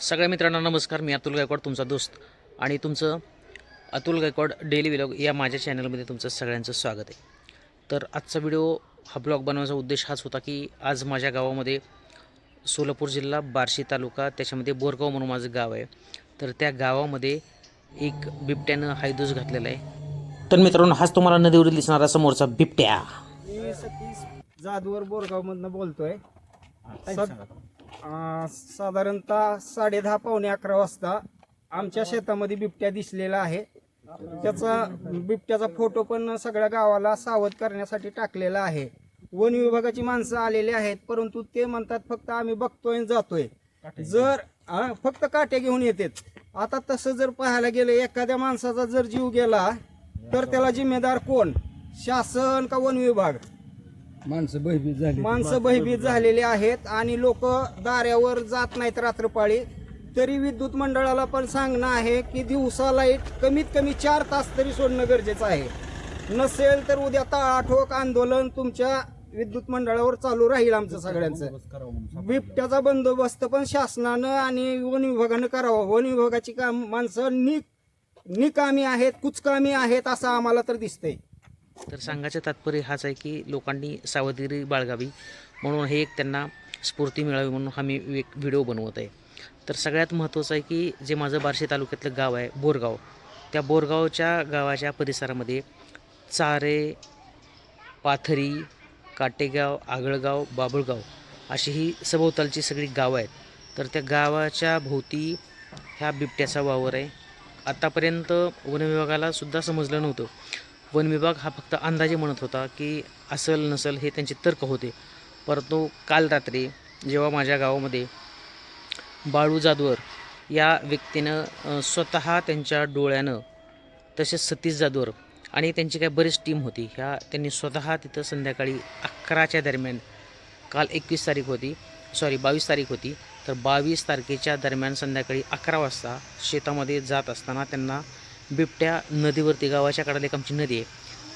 सगळ्या मित्रांना नमस्कार. मी अतुल गायकवाड तुमचा दोस्त. आणि तुमचं अतुल गायकवाड डेली व्लॉग या माझ्या चॅनलमध्ये तुमचं सगळ्यांचं स्वागत आहे. तर आजचा व्हिडिओ हा ब्लॉग बनवण्याचा उद्देश हाच होता की आज माझ्या गावामध्ये सोलापूर जिल्हा बार्शी तालुका त्याच्यामध्ये बोरगाव म्हणून माझं गाव आहे. तर त्या गावामध्ये एक बिबट्यानं हायदूस घातलेला आहे. तर मित्रांनो हाच तुम्हाला नदीवरील दिसणारा समोरचा बिबट्या. मी सतीश जाधवर बोरगाव मधनं बोलतोय अं, साधारणतः साडेदहा पावणे अकरा वाजता आमच्या शेतामध्ये बिबट्या दिसलेला आहे. त्याचा बिबट्याचा फोटो पण सगळ्या गावाला सावध करण्यासाठी टाकलेला आहे. वन विभागाची माणसं आलेली आहेत परंतु ते म्हणतात फक्त आम्ही बघतोय आणि जातोय. जर हा, फक्त काट्या घेऊन येतात. आता तसं जर पाहायला गेलं एखाद्या माणसाचा जर जीव गेला तर त्याला जिम्मेदार कोण? शासन का वन विभाग? माणसं भयभीत झाली. माणसं भयभीत झालेली आहेत आणि लोक दाऱ्यावर जात नाहीत रात्रपाळी. तरी विद्युत मंडळाला पण सांगणं आहे की दिवसा लाइट कमीत कमी चार तास तरी सोडणं गरजेचं आहे. नसेल तर उद्या ताळाठोक आंदोलन तुमच्या विद्युत मंडळावर चालू राहील आमचं सगळ्यांचं. बिबट्याचा बंदोबस्त पण शासनानं आणि वन विभागानं करावा. वन विभागाची काम माणसं निक निकामी आहेत कुचकामी आहेत असं आम्हाला तर दिसतंय. तर सांगायचं तात्पर्य हाच आहे की लोकांनी सावधगिरी बाळगावी. म्हणून हे एक त्यांना स्फूर्ती मिळावी म्हणून हा मी एक व्हिडिओ बनवत आहे. तर सगळ्यात महत्त्वाचं आहे की जे माझं बार्शी तालुक्यातलं गाव आहे बोरगाव. त्या बोरगावच्या गावाच्या परिसरामध्ये चारे पाथरी काटेगाव आगळगाव बाबुळगाव अशी ही सभोवतालची सगळी गावं आहेत. तर त्या गावाच्या भोवती ह्या बिबट्याचा वावर आहे. आत्तापर्यंत वनविभागालासुद्धा सुद्धा समजलं नव्हतं. वन विभाग हा फक्त अंदाजे म्हणत होता की असल नसल हे त्यांचे तर्क होते. परंतु काल रात्री जेव्हा माझ्या गावामध्ये बाळू जाधवर या व्यक्तीनं स्वतः त्यांच्या डोळ्यानं तसेच सतीश जाधवर आणि त्यांची काही बरीच टीम होती. ह्या त्यांनी स्वतः तिथं संध्याकाळी अकराच्या दरम्यान काल एकवीस तारीख होती सॉरी बावीस तारीख होती तर बावीस तारखेच्या दरम्यान संध्याकाळी अकरा वाजता शेतामध्ये जात असताना त्यांना बिबट्या नदीवरती गावाच्या कडाला एक आमची नदी आहे.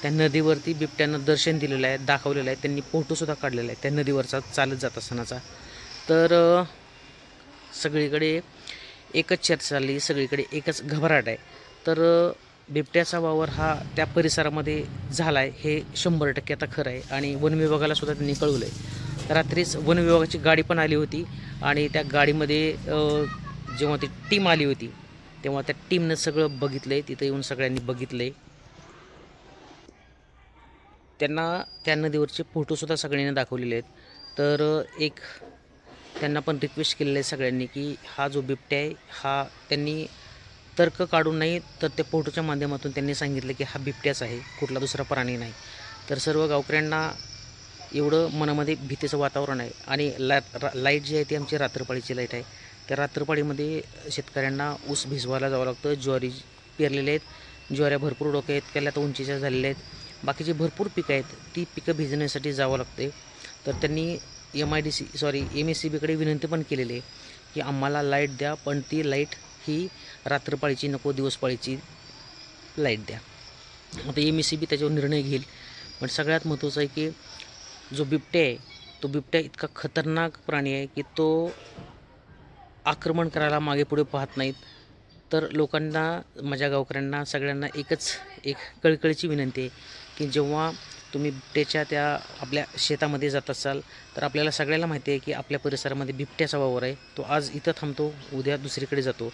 त्या नदीवरती बिबट्यानं दर्शन दिलेलं आहे दाखवलेलं आहे. त्यांनी फोटोसुद्धा काढलेला आहे त्या नदीवरचा चालत जात असतानाचा. तर सगळीकडे एकच चर्चा चालली सगळीकडे एकच घबराट आहे. तर बिबट्याचा वावर हा त्या परिसरामध्ये झाला आहे हे शंभर टक्के आता खरं आहे. आणि वन विभागालासुद्धा त्यांनी कळवलं आहे रात्रीच वन विभागाची गाडी पण आली होती आणि त्या गाडीमध्ये जेव्हा ती टीम आली होती तेव्हा त्या टीमनं सगळं बघितलं आहे तिथं येऊन सगळ्यांनी बघितलं आहे त्यांना त्या नदीवरचे फोटोसुद्धा सगळ्यांनी दाखवलेले आहेत. तर एक त्यांना पण रिक्वेस्ट केलेलं आहे सगळ्यांनी की हा जो बिबट्या आहे हा त्यांनी तर्क काढून नाही तर त्या फोटोच्या माध्यमातून त्यांनी सांगितलं की हा बिबट्याच आहे कुठला दुसरा प्राणी नाही. तर सर्व गावकऱ्यांना एवढं मनामध्ये भीतीचं वातावरण आहे. आणि ला लाइट जी आहे ती आमची रात्रपाळीची लाइट आहे. त्या रात्रपाळीमध्ये शेतकऱ्यांना ऊस भिजवायला जावं लागतं. ज्वारी पेरलेले आहेत. ज्वाऱ्या भरपूर डोक्या आहेत. त्याला आता उंचीच्या झालेल्या आहेत. बाकीची भरपूर पिकं आहेत ती पिकं भिजण्यासाठी जावं लागते. तर त्यांनी M I D C sorry M S C बीकडे विनंती पण केलेली आहे की आम्हाला लाइट द्या पण ती लाइट ही रात्रपाळीची नको दिवसपाळीची लाइट द्या. आता एम एस सी बी त्याच्यावर निर्णय घेईल. पण सगळ्यात महत्त्वाचं आहे की जो बिबट्या आहे तो बिबट्या इतका खतरनाक प्राणी आहे की तो आक्रमण करायला मागे पुढे पाहत नाहीत. तर लोकांना माझ्या गावकऱ्यांना सगळ्यांना एकच एक कळकळीची विनंती आहे की जेव्हा तुम्ही बिबट्याच्या त्या आपल्या शेतामध्ये जात असाल तर आपल्याला सगळ्याला माहिती आहे की आपल्या परिसरामध्ये बिबट्याचा वावर आहे. तो आज इथं थांबतो उद्या दुसरीकडे जातो.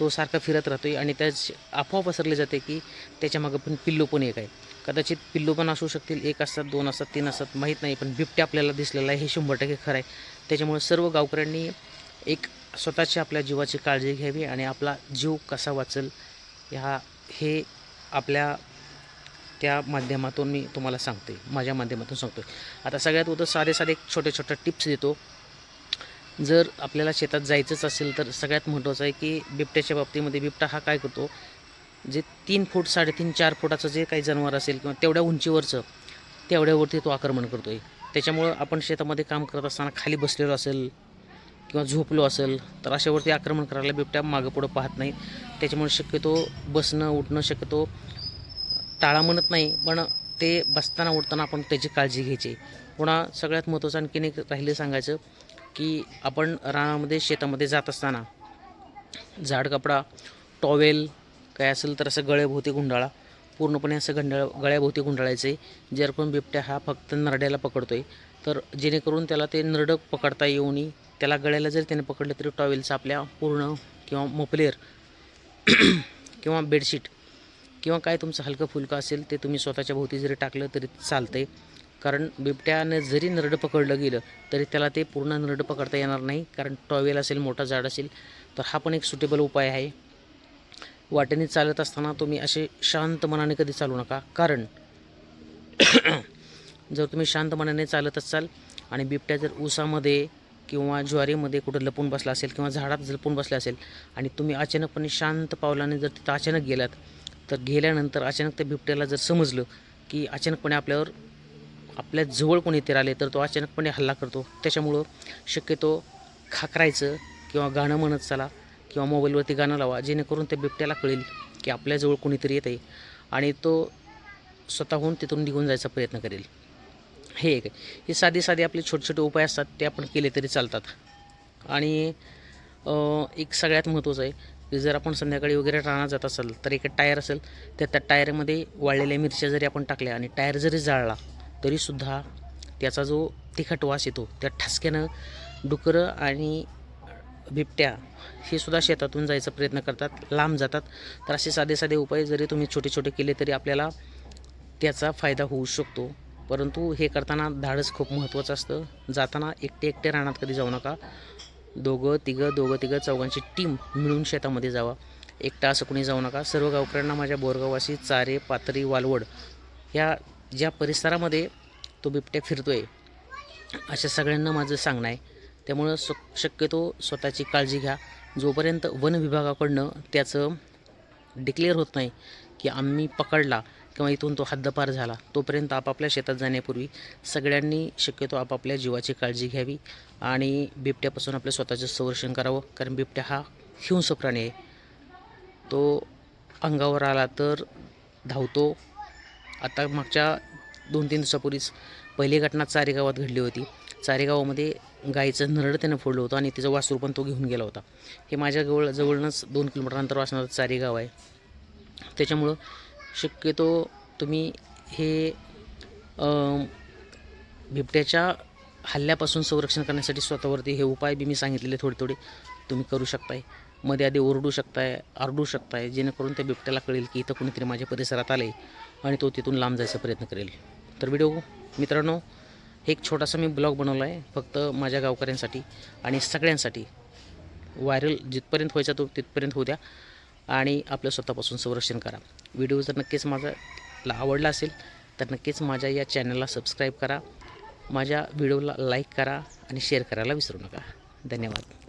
तो सारखा फिरत राहतो आहे आणि त्याच अफवा पसरली जाते की त्याच्यामागं पण पिल्लू पण एक आहे. कदाचित पिल्लू पण असू शकतील एक असतात दोन असतात तीन असतात माहीत नाही पण बिबट्या आपल्याला दिसलेला आहे हे शंभर टक्के खरं आहे. त्याच्यामुळे सर्व गावकऱ्यांनी एक स्वतःची आपल्या जीवाची काळजी घ्यावी आणि आपला जीव कसा वाचेल ह्या हे आपल्या त्या माध्यमातून मी तुम्हाला सांगते. माझ्या माध्यमातून सांगतो आता सगळ्यात होतं साधे साधे छोटे छोटे टिप्स देतो. जर आपल्याला शेतात जायचंच असेल तर सगळ्यात महत्त्वाचं आहे की बिबट्याच्या बाबतीमध्ये बिबटा हा काय करतो? जे तीन फूट साडेतीन चार फुटाचं जे काही जनावर असेल किंवा तेवढ्या उंचीवरचं तेवढ्यावरती तो आक्रमण करतो आहे त्याच्यामुळं आपण शेतामध्ये काम करत असताना खाली बसलेलो असेल किंवा झोपलो असेल तर अशावरती आक्रमण करायला बिबट्या मागं पुढं पाहत नाही. त्याच्यामुळे शक्यतो बसणं उठणं शक्यतो टाळा म्हणत नाही पण ते बसताना उठताना आपण त्याची काळजी घ्यायची. पुन्हा सगळ्यात महत्त्वाचं आणखीन एक राहिले सांगायचं की आपण रानामध्ये शेतामध्ये जात असताना जाड कपडा टॉवेल काय असेल तर असं गळेभोवती गुंडाळा पूर्णपणे असं गंडाळ गळ्याभोवती गुंडाळायचं. आहे जर पण बिबट्या हा फक्त नरड्याला पकडतो आहे तर जेणेकरून त्याला ते नरडं पकडता येऊ नये. त्याला गळ्याला जरी त्याने पकडलं तरी टॉवेलचा आपल्या पूर्ण किंवा मोपलेर किंवा बेडशीट किंवा काय तुमचं हलकं फुलकं असेल ते तुम्ही स्वतःच्या भोवती जरी टाकलं तरी चालतंय. कारण बिबट्यानं जरी नरडं पकडलं गेलं तरी त्याला ते पूर्ण नरडं पकडता येणार नाही. कारण टॉवेल असेल मोठा झाड असेल तर हा पण एक सुटेबल उपाय आहे. वाटेने चालत असताना तुम्ही असे शांत मनाने कधी चालू नका. कारण जर तुम्ही शांत मनाने चालत असाल आणि बिबट्या जर ऊसामध्ये किंवा ज्वारीमध्ये कुठं लपून बसला असेल किंवा झाडात लपून बसला असेल आणि तुम्ही अचानकपणे शांत पावलाने जर तिथं अचानक गेलात तर गेल्यानंतर अचानक त्या बिबट्याला जर समजलं की अचानकपणे आपल्यावर आपल्या जवळ कोणी ते आले तर तो अचानकपणे हल्ला करतो. त्याच्यामुळं शक्यतो खाकरायचं किंवा गाणं म्हणत चला. किंवा मोबाईलवरती गाणं लावा जेणेकरून त्या बिबट्याला कळेल की आपल्याजवळ कोणीतरी येत आहे आणि तो स्वतःहून तिथून निघून जायचा प्रयत्न करेल. हे एक हे साधे साधे आपले छोटे छोटे उपाय असतात ते आपण केले तरी चालतात. आणि एक सगळ्यात महत्त्वाचं आहे की जर आपण संध्याकाळी वगैरे रानात जात असाल तर एक टायर असेल तर त्या टायरमध्ये वाळलेल्या मिरच्या जरी आपण टाकल्या आणि टायर जरी जाळला तरीसुद्धा त्याचा जो तिखट वास येतो त्या ठसक्यानं डुकरं आणि बिबट्या हे सुद्धा शेतातून जायचा प्रयत्न करतात. लांब जातात. तर असे साधे साधे उपाय जरी तुम्ही छोटे छोटे केले तरी आपल्याला त्याचा फायदा होऊ शकतो. परंतु हे करताना धाडस खूप महत्त्वाचं असतं. जाताना एकटे एकटे रानात कधी जाऊ नका. दोघं तिघं दोघं तिघं चौघांची टीम मिळून शेतामध्ये जावा. एकटा असं कुणी जाऊ नका. सर्व गावकऱ्यांना माझ्या बोरगावाशी चारे पातरी वालवड ह्या ज्या परिसरामध्ये तो बिबट्या फिरतो आहे अशा सगळ्यांना माझं सांगणं आहे. त्यामुळं स शक्यतो स्वतःची काळजी घ्या. जोपर्यंत वन विभागाकडनं त्याचं डिक्लेअर होत नाही की आम्ही पकडला किंवा इथून तो हद्दपार झाला तोपर्यंत आपापल्या शेतात जाण्यापूर्वी सगळ्यांनी शक्यतो आपापल्या जीवाची काळजी घ्यावी आणि बिबट्यापासून आपलं स्वतःचं संरक्षण करावं. कारण बिबट्या हा हिंस प्राणी आहे. तो अंगावर आला तर धावतो. आता मागच्या दोन तीन दिवसापूर्वीच पहिली घटना चारेगावात घडली होती. चारेगावामध्ये गाईचं नरड त्यानं फोडलं होतं आणि तिचं वासरू पण तो घेऊन गेला होता. हे माझ्या जवळ जवळनंच दोन किलोमीटर अंतर असणारं चारेगाव आहे. त्याच्यामुळं शक्यतो तुम्ही हे बिबट्याच्या हल्ल्यापासून संरक्षण करण्यासाठी स्वतःवरती हे उपाय बी मी सांगितलेले थोडे थोडे तुम्ही करू शकताय. मध्ये आधी ओरडू शकताय आरडू शकताय जेणेकरून त्या बिबट्याला कळेल की इथं कोणीतरी माझ्या परिसरात आले आणि तो तिथून लांब जायचा प्रयत्न करेल. तर व्हिडिओ मित्रांनो एक छोटासा मी ब्लॉग बनवला आहे फक्त माझ्या गावकऱ्यांसाठी आणि सगळ्यांसाठी. व्हायरल जिथपर्यंत व्हायचा तो तिथपर्यंत होऊ द्या आणि आपलं स्वतःपासून संरक्षण करा. व्हिडिओ जर नक्कीच माझा आवडला असेल तर नक्कीच माझ्या या चॅनलला सबस्क्राईब करा. माझ्या व्हिडिओला लाईक करा आणि शेअर करायला विसरू नका. धन्यवाद.